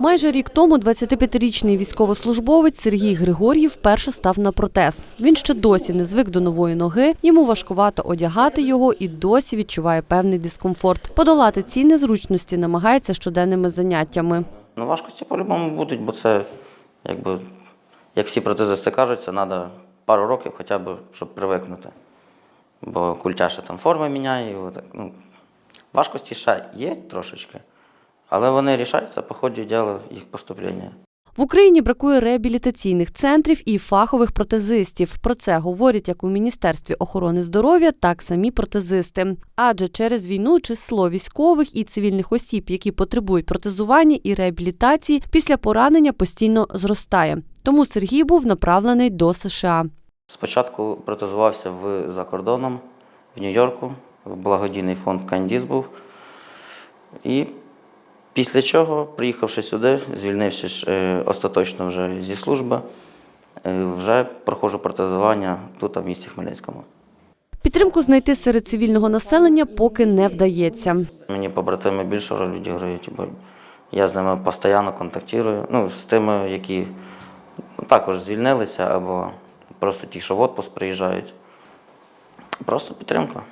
Майже рік тому 25-річний військовослужбовець Сергій Григор'єв вперше став на протез. Він ще досі не звик до нової ноги, йому важкувато одягати його і досі відчуває певний дискомфорт. Подолати ці незручності намагається щоденними заняттями. Ну, важкості по-любому будуть, бо це, якби, як всі протезисти кажуть, це треба пару років хоча б, щоб привикнути. Бо культя ще там форми міняє. і отак, ну, важкості ще є трошечки, але вони рішаються по ході діла їх поступлення. В Україні бракує реабілітаційних центрів і фахових протезистів. Про це говорять як у Міністерстві охорони здоров'я, так самі протезисти. Адже через війну число військових і цивільних осіб, які потребують протезування і реабілітації, після поранення постійно зростає. Тому Сергій був направлений до США. Спочатку протезувався в, за кордоном, в Нью-Йорку, в благодійний фонд Кандіс був. І після чого, приїхавши сюди, звільнившись е, остаточно вже зі служби, е, вже проходжу протезування тут, в місті Хмельницькому. Підтримку знайти серед цивільного населення поки не вдається. Мені побратими більше роль відіграють, бо я з ними постійно контактую. Ну, з тими, які також звільнилися або просто ті, що в отпуск приїжджають. Просто підтримка.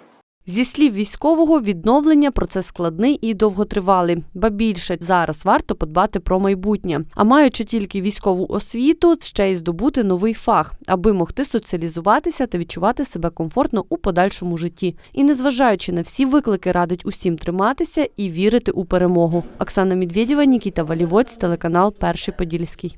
Зі слів військового, відновлення процес складний і довготривалий. Ба більше зараз варто подбати про майбутнє. А маючи тільки військову освіту, ще й здобути новий фах, аби могти соціалізуватися та відчувати себе комфортно у подальшому житті. І незважаючи на всі виклики, радить усім триматися і вірити у перемогу. Оксана Медведєва, Нікіта Валівоць, телеканал Перший Подільський.